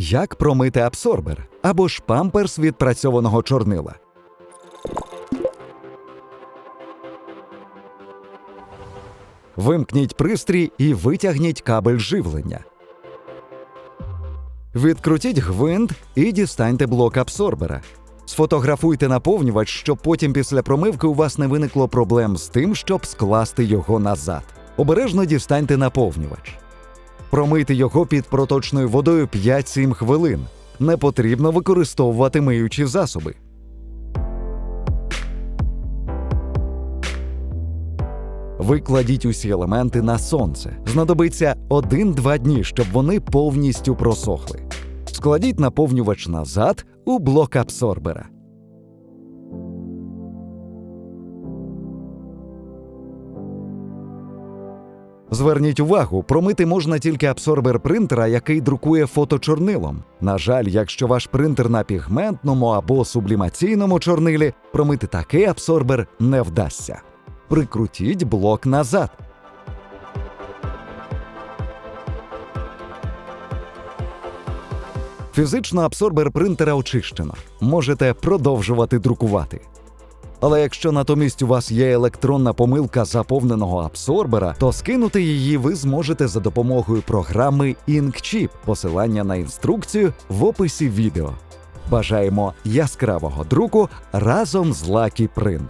Як промити абсорбер або ж памперс відпрацьованого чорнила. Вимкніть пристрій і витягніть кабель живлення. Відкрутіть гвинт і дістаньте блок абсорбера. Сфотографуйте наповнювач, щоб потім після промивки у вас не виникло проблем з тим, щоб скласти його назад. Обережно дістаньте наповнювач. Промийте його під проточною водою 5-7 хвилин. Не потрібно використовувати миючі засоби. Викладіть усі елементи на сонце. Знадобиться 1-2 дні, щоб вони повністю просохли. Складіть наповнювач назад у блок абсорбера. Зверніть увагу, промити можна тільки абсорбер принтера, який друкує фоточорнилом. На жаль, якщо ваш принтер на пігментному або сублімаційному чорнилі, промити такий абсорбер не вдасться. Прикрутіть блок назад. Фізично абсорбер принтера очищено. Можете продовжувати друкувати. Але якщо натомість у вас є електронна помилка заповненого абсорбера, то скинути її ви зможете за допомогою програми InkChip, посилання на інструкцію в описі відео. Бажаємо яскравого друку разом з Lucky Print.